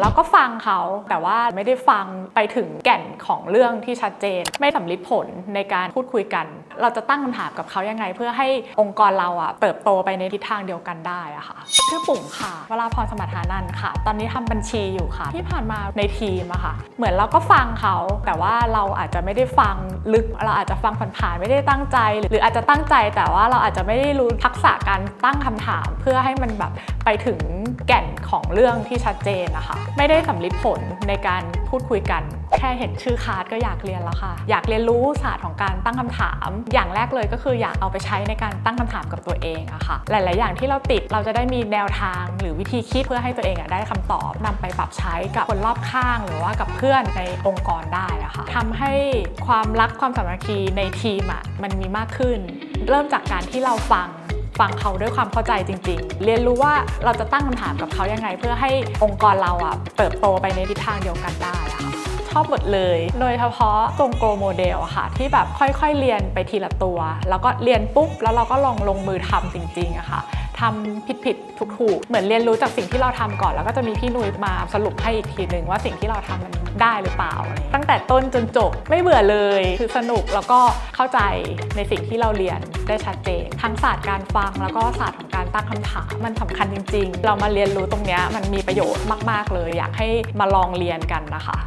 แล้วก็ฟังเขาแต่ว่าไม่ได้ฟังไปถึงแก่นของเรื่องที่ชัดเจน ไม่สำลิดผลในการพูดคุยกัน เราจะตั้งคำถามกับเขายังไง เพื่อให้องค์กรเราอะเติบโตไปในทิศทางเดียวกันได้อะค่ะชื่อปุ๋งค่ะเวลาพรสมรรถานันท์ค่ะ ตอนนี้ทำบัญชีอยู่ค่ะ ที่ผ่านมาในทีมอะค่ะ เหมือนเราก็ฟังเขา แต่ว่าเราอาจจะไม่ได้ฟังลึกเราอาจจะฟังผ่านๆไม่ได้ตั้งใจ หรืออาจจะตั้งใจแต่ว่าเราอาจจะไม่ได้รู้ทักษะการตั้งคำถาม เพื่อให้มันแบบไปถึงแก่นของเรื่องที่ชัดเจนนะคะไม่ได้สำลิดผลในการพูดคุยกัน แค่เห็นชื่อคาร์ดก็อยากเรียนแล้วค่ะ อยากเรียนรู้ศาสตร์ของการตั้งคำถาม อย่างแรกเลยก็คืออยากเอาไปใช้ในการตั้งคำถามกับตัวเองอะค่ะ หลาย ๆ อย่างที่เราติดเราจะได้มีแนวทาง หรือวิธีคิดเพื่อให้ตัวเองอะได้คำตอบนำไปปรับใช้กับคนรอบข้าง หรือว่ากับเพื่อนในองค์กรได้อะค่ะทำให้ความรักความสามัคคีในทีมอะมันมีมากขึ้น เริ่มจากการที่เราฟัง ฟังเขาด้วยความเข้าใจจริง ๆ เรียนรู้ว่าเราจะตั้งคำถามกับเขายังไง เพื่อให้องค์กรเราอะเติบโตไปในทิศทางเดียวกันได้ อะค่ะชอบหมดเลย โดยเฉพาะตรงโกโมเดลอะค่ะ ที่แบบค่อยๆเรียนไปทีละตัว แล้วก็เรียนปุ๊บ แล้วเราก็ลองลงมือทำจริงๆอะค่ะทำผิดๆถูกๆ เหมือนเรียนรู้จากสิ่งที่เราทำก่อน แล้วก็จะมีพี่นุ้ยมาสรุปให้อีกทีหนึ่งว่าสิ่งที่เราทำมันได้หรือเปล่า ตั้งแต่ต้นจนจบไม่เบื่อเลย คือสนุกแล้วก็เข้าใจในสิ่งที่เราเรียนได้ชัดเจน ทั้งศาสตร์การฟังแล้วก็ศาสตร์ของการตั้งคำถามมันสำคัญจริง ๆ เรามาเรียนรู้ตรงนี้มันมีประโยชน์มาก ๆ เลย อยากให้มาลองเรียนกันนะคะ